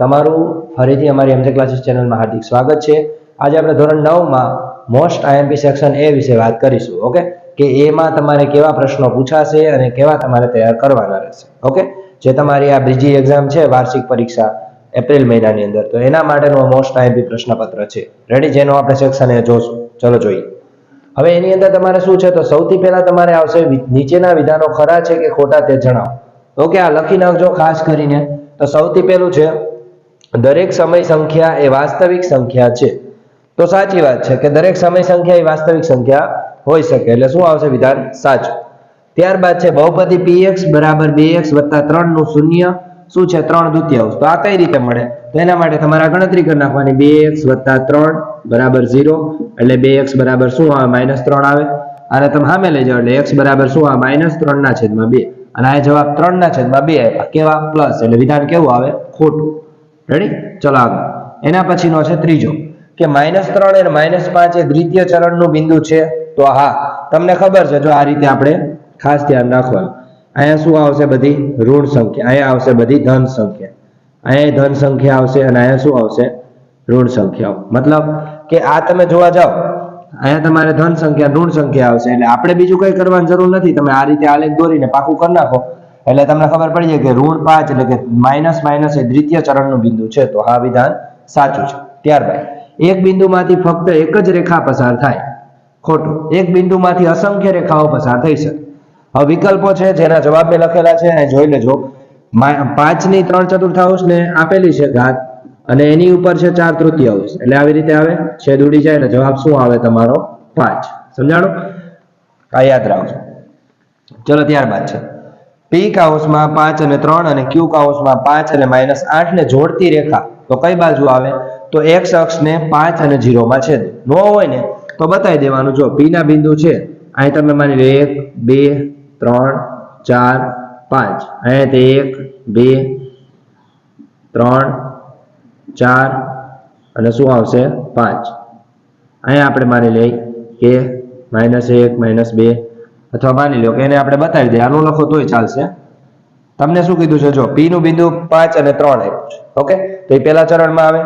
તમારું ફરીથી અમારી એમજે ક્લાસીસ ચેનલમાં હાર્દિક સ્વાગત છે. આજે આપણે ધોરણ નવમાં મોસ્ટ આઈએમપી સેક્શન એ વિશે વાત કરીશું ઓકે કે એમાં તમારે કેવા પ્રશ્નો પૂછાશે અને કેવા તમારે તૈયાર કરવાના રહેશે ઓકે જે તમારી આ બીજી એક્ઝામ છે, વાર્ષિક પરીક્ષા એપ્રિલ મહિનાની અંદર, તો એના માટેનું મોસ્ટ આઈએમપી પ્રશ્નપત્ર છે. રેડી જેનો આપણે સેક્શન એ જોશું. ચલો જોઈએ. હવે એની અંદર તમારે શું છે? તો સૌથી પહેલા તમારે આવશે નીચેના વિધાનો ખરા છે કે ખોટા તે જણાવો. ઓકે આ લખી નાખજો ખાસ કરીને. તો સૌથી પહેલું છે દરેક સમય સંખ્યા એ વાસ્તવિક સંખ્યા છે. તો સાચી વાત છે કે દરેક સમય સંખ્યા એ વાસ્તવિક સંખ્યા હોઈ શકે. એટલે શું આવશે વિધાન? સાચું. ત્યારબાદ છે બહુપદી px બરાબર 2x વત્તા 3 નું શૂન્ય. શું છે? 3 દ્વિતીયાંશ તો આ કઈ રીતે મળે? તો એના માટે તમારે ગણતરી કરી નાખવાની. 2x વત્તા 3 બરાબર 0 એટલે 2x બરાબર શું આવે? માઇનસ 3 આવે. અને તમે સામે લઈ જાઓ એટલે x બરાબર શું આવે? માઇનસ 3 ના છેદમાં 2 અને આ જવાબ 3 ના છેદમાં 2 આપ્યા. કેવા? પ્લસ. એટલે વિધાન કેવું આવે? ખોટું. રેડી ચલો આગળ. એના પછીનો છે ત્રીજો. કે માઇનસ ત્રણ અને માઇનસ પાંચ એ દ્વિતીય ચરણનું બિંદુ છે. તો હા, તમને ખબર છે, જો આ રીતે આપણે ખાસ ધ્યાન રાખવાનું. અહીંયા શું આવશે બધી? ઋણ સંખ્યા. અહીંયા આવશે બધી ધન સંખ્યા. અહીંયા ધન સંખ્યા આવશે અને અહીંયા શું આવશે? ઋણ સંખ્યાઓ મતલબ કે આ તમે જોવા જાઓ. અહીંયા તમારે ધન સંખ્યા, ઋણ સંખ્યા આવશે. એટલે આપણે બીજું કઈ કરવાની જરૂર નથી. તમે આ રીતે આલેખ દોરીને પાકું કરી નાખો. એટલે તમને ખબર પડી જાય કે ઋણ પાંચ એટલે કે માઇનસ માઇનસ એ દ્વિતીય ચરણનું બિંદુ છે. તો આ વિધાન સાચું છે. ત્યારબાદ, એક બિંદુમાંથી ફક્ત એક જ રેખા પસાર થાય. ખોટું. એક બિંદુમાંથી અસંખ્ય રેખાઓ પસાર થઈ શકે. હવે વિકલ્પો છે જેના જવાબ મેં લખેલા છે. જોઈ લેજો. પાંચની ત્રણ ચતુર્થાંશ ને આપેલી છે ઘાત. અને એની ઉપર છે ચાર તૃતીયાંશ. એટલે આવી રીતે આવે. છેદ ઉડી જાય એટલે જવાબ શું આવે તમારો? પાંચ. સમજાણો? આ યાદ રાખજો. ચલો ત્યારબાદ છે. પી કાઉસમાં પાંચ અને ત્રણ અને ક્યુ કાઉસમાં પાંચ અને માઇનસ આઠ ને જોડતી રેખા, તો કઈ બાજુ આવે? તો એક્સ અક્ષને પાંચ અને ઝીરોમાં છેદ. ન હોય ને, તો બતાવી દેવાનું. જો પી ના બિંદુ છે, અહીં તમે માની લો એક, બે, ત્રણ, ચાર, પાંચ. અહીંયા તે એક, બે, ત્રણ, ચાર અને શું આવશે? પાંચ. અહીંયા આપણે માની લઈએ કે માઇનસ એક, માઇનસ બે અથવા માની લો કે એને આપણે બતાવી દઈએ. આનું લખો તોય ચાલશે. તમને શું કીધું છે? જો પી નું બિંદુ પાંચ અને ત્રણ આપ્યું છે ઓકે? તો એ પહેલા ચરણમાં આવે.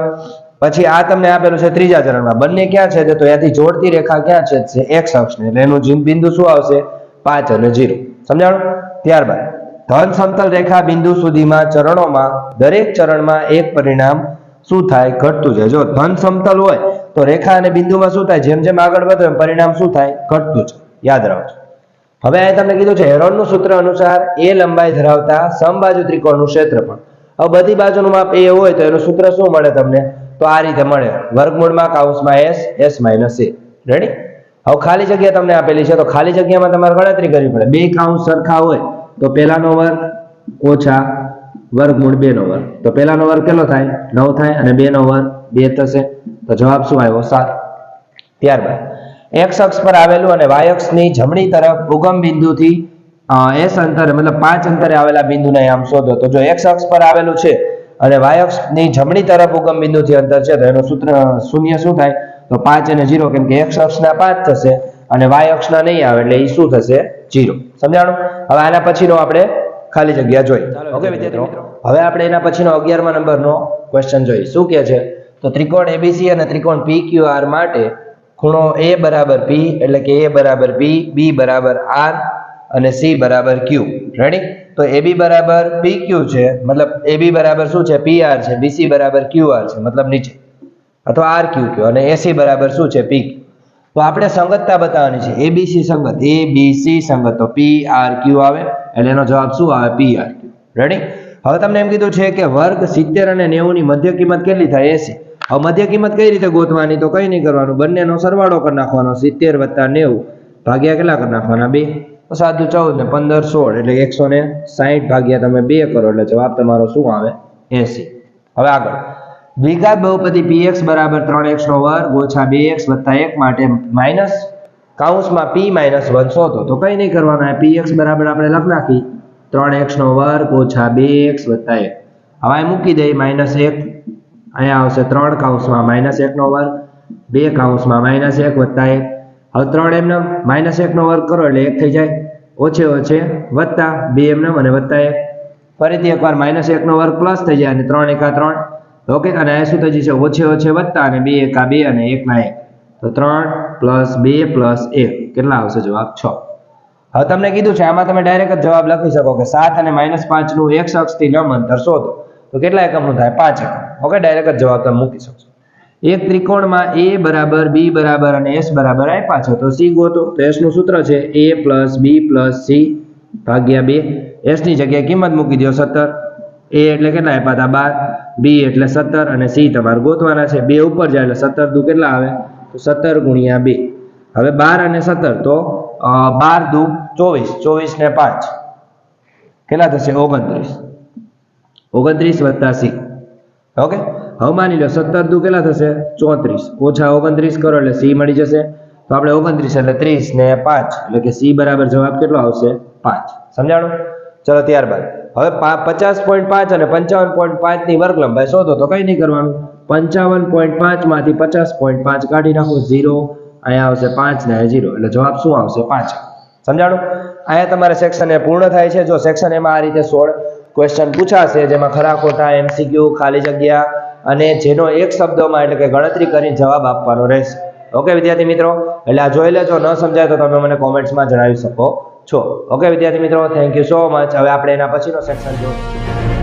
પછી આ તમને આપેલું છે ત્રીજા ચરણમાં. બંને ક્યાં છે? તો ત્યાંથી જોડતી રેખા ક્યાં છે? છે એક્સ અક્ષને એટલે એનું બિંદુ શું આવશે? પાંચ અને જીરો. સમજાણું? ત્યારબાદ, ધન સમતલ રેખા બિંદુ સુધીમાં ચરણોમાં દરેક ચરણમાં એક પરિણામ શું થાય? ઘટતું જાય. જો, ધન સમતલ હોય, તો રેખા અને બિંદુમાં શું થાય? જેમ જેમ આગળ વધે પરિણામ શું થાય? ઘટતું છે યાદ રાખજો. હવે અહીં તમને કીધું છે, હેરોનનું સૂત્ર અનુસાર એ લંબાઈ ધરાવતા સમબાજુ ત્રિકોણનું ક્ષેત્રફળ. હવે બધી બાજુનું માપ એ હોય તો એનું સૂત્ર શું મળે તમને? તો આ રીતે મળે. વર્ગમૂળમાં કાઉસમાં S S minus A. Ready હવે ખાલી જગ્યા તમને આપેલી છે, તો ખાલી જગ્યામાં તમારે ગણતરી કરવી પડે. બે કાઉન્સ સરખા હોય તો પહેલાનો વર્ગ ઓછા વર્ગમૂળ બે નો વર્ગ. તો પહેલાનો વર્ગ કેટલો થાય? નવ થાય અને બે નો વર્ગ બે થશે. તો જવાબ શું આવ્યો? સાત. ત્યારબાદ. એક્સ અક્ષ પર આવેલું અને વાય અક્ષની જમણી તરફ ઉગમ બિંદુથી એસ અંતરે મતલબ પાંચ અંતરે આવેલા બિંદુને આમ શોધો. તો જો એક્સ અક્ષ પર આવેલું છે અને વાય અક્ષની જમણી તરફ ઉગમ બિંદુથી અંતર છે તો એનું સૂત્ર શૂન્ય શું થાય? તો પાંચ અને જીરો કેમ કે એક્સ અક્ષના પાંચ થશે અને વાય અક્ષના નહીં આવે એટલે એ શું થશે? જીરો સમજાણું? હવે આના પછીનો આપણે ખાલી જગ્યા જોઈ. ઓકે મિત્રો? હવે આપણે એના પછીનો અગિયારમા નંબરનો ક્વેશ્ચન જોઈ શું કહે છે? તો ત્રિકોણ એબીસી અને ત્રિકોણ પી ક્યુ આર માટે ખૂણો એ બરાબર પી એટલે કે એ બરાબર પી બી બરાબર આર અને સી બરાબર ક્યુ રેડી તો એ બી બરાબર પી ક્યુ છે. મતલબ એ બી બરાબર શું છે? પી આર છે. બીસી બરાબર ક્યુ આર છે. મતલબ નીચે. અથવા આર ક્યુ ક્યુ અને એસી બરાબર શું છે? પી તો આપણે સંગતતા બતાવવાની છે. એબીસી સંગત. એ બી સી સંગત. તો પી આર ક્યુ આવે. એટલે એનો જવાબ શું આવે? પી આર ક્યુ રેડી હવે તમને એમ કીધું છે કે વર્ગ સિત્તેર અને નેવું ની મધ્ય કિંમત કેટલી થાય? એસી. હવે મધ્ય કિંમત કઈ રીતે ગોતવાની તો કઈ નહીં કરવાનું. બંનેનો સરવાળો કરી નાખવાનો, સિત્તેર વત્તા ભાગ્યા કેટલા કરી નાખવાના? બે. સાદું ચૌદ ને પંદર સોળ, એટલે એકસો ને સાહીઠ ભાગ્યા તમે બે કરો, એટલે જવાબ તમારો શું આવે? એસી. હવે આગળ. દ્વિઘાત બહુપદી px બરાબર ત્રણ એક્સ નો વર્ગ ઓછા બે એક્સ વત્તા એક માટે માઇનસ. કાઉન્સમાં પી માઇનસ વન શોધો. તો કઈ નહીં કરવાના. પી એક્સ બરાબર આપણે લખ નાખી. ત્રણ એક્સ નો વર્ગ ઓછા બે એક્સ વત્તા એક. હવે મૂકી દઈએ માઇનસ એક અહીંયા આવશે ત્રણ કાઉન્સમાં માઇનસ એક નો વર્ગ, બે કાઉન્સમાં માઇનસ એક વત્તા એક. હવે ત્રણ એમને માઇનસ એક નો વર્ગ કરો એટલે એક થઈ જાય. ઓછે ઓછે વત્તા બે એમને અને વત્તા એક. ફરીથી એકવાર માઇનસ એકનો વર્ગ પ્લસ થઈ જાય અને ત્રણ એકા ત્રણ. ઓકે અને અહીંયા શું થઈ જશે? ઓછે ઓછે વત્તા અને બે એકા બે અને એક ના એક. તો ત્રણ પ્લસ બે પ્લસ એક. કેટલા આવશે જવાબ? છ. હવે તમને કીધું છે, આમાં તમે ડાયરેક્ટ જવાબ લખી શકો કે સાત અને માઇનસ પાંચનું એક અક્ષથી લંબ અંતર શોધો. તો કેટલા એકમનું થાય? પાંચ એકમ. ઓકે ડાયરેક્ટ જ જવાબ તમે મૂકી શકશો. એક ત્રિકોણમાં એ બરાબર બી બરાબર અને એસ બરાબર આપ્યા છે. તો સી ગોતો. તો એસનું સૂત્ર છે A plus B plus C ભાગ્યા બે. એસની જગ્યાએ કિંમત મૂકી દો સત્તર. એ એટલે કેટલા આપ્યા હતા બાર. બી એટલે સત્તર અને સી તમારે ગોતવાના છે. બે ઉપર જાય એટલે સત્તર દુ કેટલા આવે? તો સત્તર ગુણ્યા બે. હવે બાર અને સત્તર તો બાર દુ ચોવીસ. ચોવીસ ને પાંચ. કેટલા થશે? ઓગણત્રીસ. ઓગણત્રીસ વત્તા સી ઓકે? હવે માની લો સત્તર દુ કેટલા થશે? ચોત્રીસ. ઓછા ઓગણત્રીસ કરો એટલે સી મળી જશે. તો આપણે ઓગણત્રીસ એટલે ત્રીસ ને પાંચ એટલે કે સી બરાબર જવાબ કેટલો આવશે? પાંચ. સમજાણો? ચલો ત્યારબાદ. હવે પચાસ પોઈન્ટ પાંચ અને પંચાવન પોઈન્ટ પાંચની વર્ગ લંબાઈ શોધો તો કઈ નહીં કરવાનું. પંચાવન પોઈન્ટ પાંચમાંથી પચાસ પોઈન્ટ પાંચ કાઢી નાખો ઝીરો. અહીંયા આવશે પાંચ ને ઝીરો. એટલે જવાબ શું આવશે? પાંચ. સમજાણું? અહીંયા તમારે સેક્શન એ પૂર્ણ થાય છે. જો સેક્શન એમાં આ રીતે સોળ ક્વેશ્ચન પૂછાશે, જેમાં ખરા ખોટા એમસીક્યુ ખાલી જગ્યા અને જેનો એક શબ્દોમાં એટલે કે ગણતરી કરીને જવાબ આપવાનો રહેશે. ઓકે વિદ્યાર્થી મિત્રો? એટલે આ જોઈ લેજો, ન સમજાય તો તમે મને કોમેન્ટ્સમાં જણાવી શકો છો. ઓકે વિદ્યાર્થી મિત્રો થેન્ક યુ સો મચ હવે આપણે એના પછીનો સેક્શન જોઈશું